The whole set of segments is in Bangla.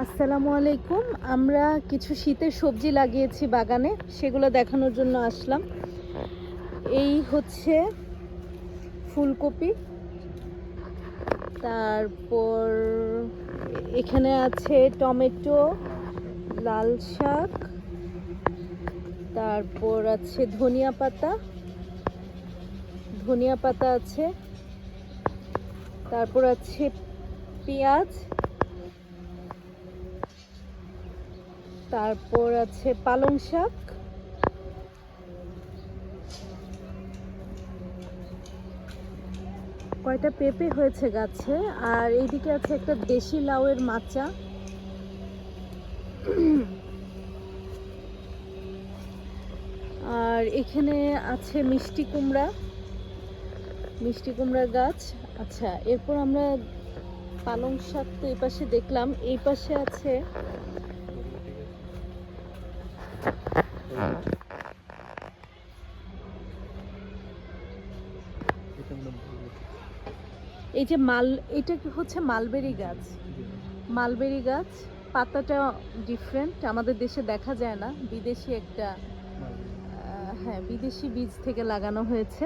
আসসালামু আলাইকুম। আমরা কিছু শীতের সবজি লাগিয়েছি বাগানে, সেগুলো দেখানোর জন্য আসলাম। এই হচ্ছে ফুলকপি। তারপর এখানে আছে টমেটো, লাল শাক। তারপর আছে ধনিয়া পাতা। ধনিয়া পাতা আছে। তারপর আছে পেঁয়াজ। তারপর আছে পালং শাক। কয়টা পেঁপে হয়েছে গাছে, আর এইদিকে আছে একটা দেশি লাউয়ের মাচা। আর এখানে আছে মিষ্টি কুমড়া মিষ্টি কুমড়া গাছ। আচ্ছা এরপর আমরা পালং শাক তো এই পাশে দেখলাম এই পাশে আছে এই যে মাল এটা কি হচ্ছে মালবেরি গাছ? মালবেরি গাছ পাতাটা ডিফারেন্ট আমাদের দেশে দেখা যায় না বিদেশি একটা হ্যাঁ বিদেশি বীজ থেকে লাগানো হয়েছে।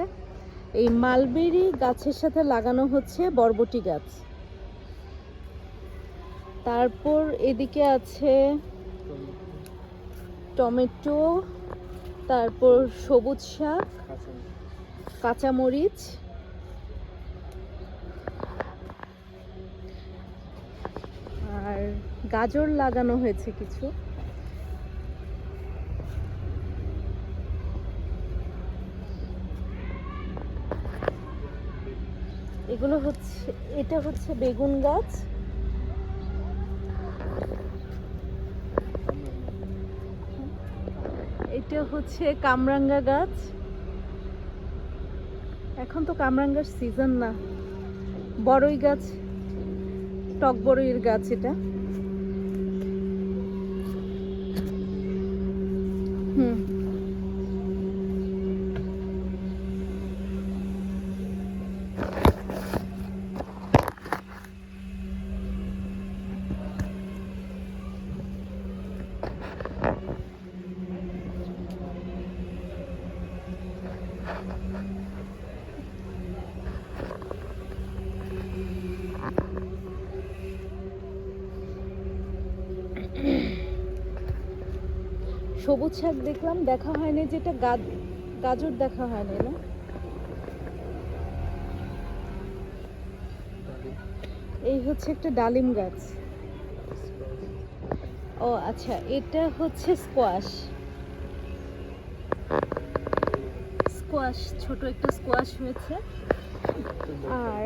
এই মালবেরি গাছের সাথে লাগানো হচ্ছে বরবটি গাছ। তারপর এদিকে আছে টমেটো, তারপর সবুজ শাক, কাঁচামরিচ, আর গাজর লাগানো হয়েছে কিছু। এগুলো হচ্ছে, এটা হচ্ছে বেগুন গাছ। এটা হচ্ছে কামরাঙ্গা গাছ। এখন তো কামরাঙ্গার সিজন না। বড়ই গাছ টক বড়ইয়ের গাছ এটা। সবুজ শাক দেখলাম, দেখা হয়নি যেটা গাজর দেখা হয়নি, না? এই হচ্ছে একটা ডালিম গাছ। ও আচ্ছা এটা হচ্ছে স্কোয়াশ স্কোয়াশ ছোট একটা স্কোয়াশ হয়েছে। আর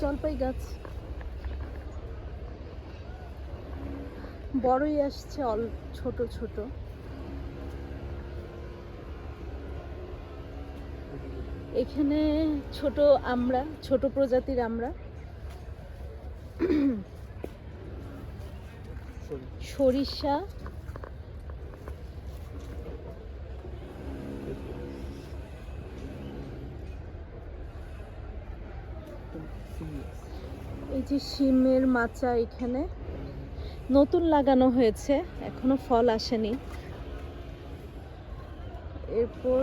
জলপাই গাছ। বড়ই আসছে অল ছোট ছোট। এখানে ছোট আমরা ছোট প্রজাতির আমরা। সরিষা। এই যে শিমের মাচা এখানে। নতুন লাগানো হয়েছে এখনও ফল আসেনি। এরপর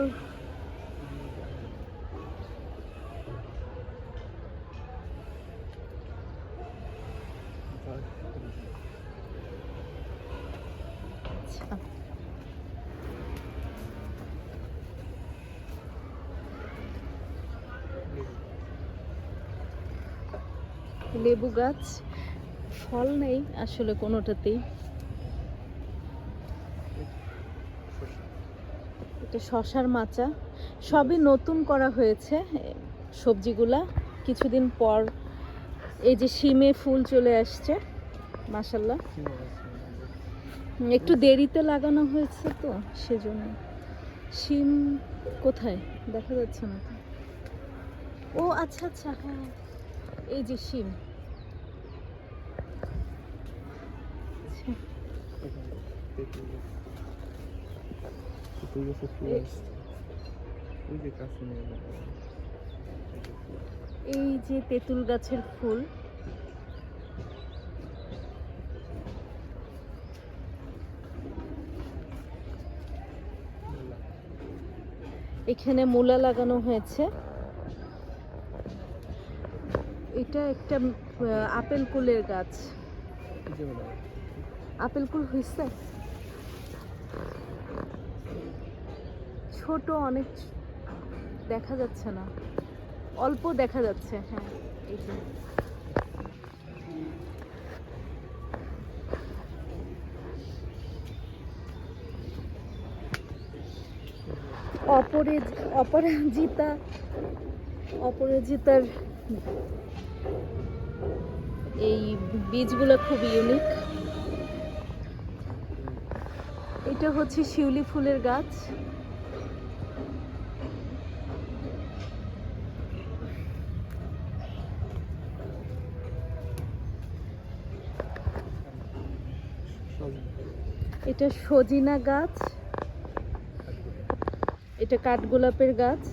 লেবু গাছ, ফল নেই আসলে কোনোটাতেই। এটা শশার মাচা। সবই নতুন করা হয়েছে সবজিগুলা। কিছুদিন পর এই যে শিমে ফুল চলে আসছে মাসাল্লাহ একটু দেরিতে লাগানো হয়েছে তো, সেজন্য। শিম কোথায়? দেখা যাচ্ছে না ও আচ্ছা আচ্ছা হ্যাঁ। এই যে শিম। তুই গেছে ফুল ওই যে কাছে নিয়ে এই যে তেঁতুল গাছের ফুল। এখানে মূলা লাগানো হয়েছে। এটা একটা আপেল কুলের গাছ। আপেল কুল হয়েছে ছোট অনেক দেখা যাচ্ছে না। অল্প দেখা যাচ্ছে হ্যাঁ এই যে। অপরাজ অপরাজিতা অপরাজিতার এই বীজগুলো খুব ইউনিক এটা হচ্ছে শিউলি ফুলের গাছ। এটা সজিনা গাছ। এটা কাঠগোলাপের গাছ।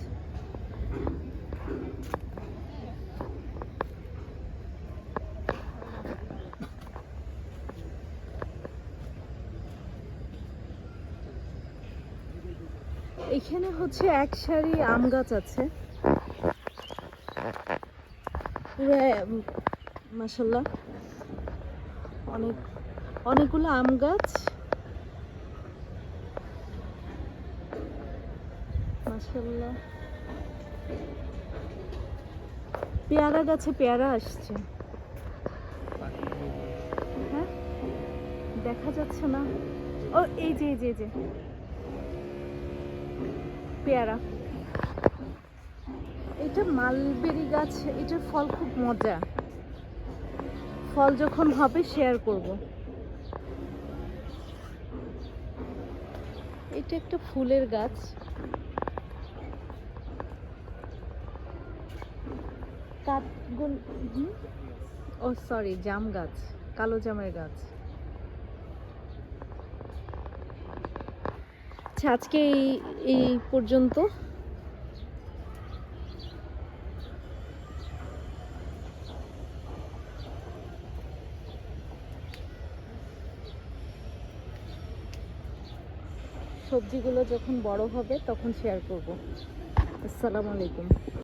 এখানে হচ্ছে এক সারি আম গাছ আছে। মাসাল্লাহ অনেক, অনেকগুলো আম গাছ। পেয়ারা গাছে পেয়ারা আসছে। হ্যাঁ? দেখা যাচ্ছে না। ও, এই যে এই যে এই যে। পেয়ারা। এটা মালবেরি গাছ, এটার ফল খুব মজা। ফল যখন হবে শেয়ার করব। এটা একটা ফুলের গাছ। কাঠগুল? ও সরি জাম গাছ, কালো জামের গাছ। আজকে এই এই পর্যন্ত। সবজিগুলো যখন বড় হবে তখন শেয়ার করব। আসসালামু আলাইকুম।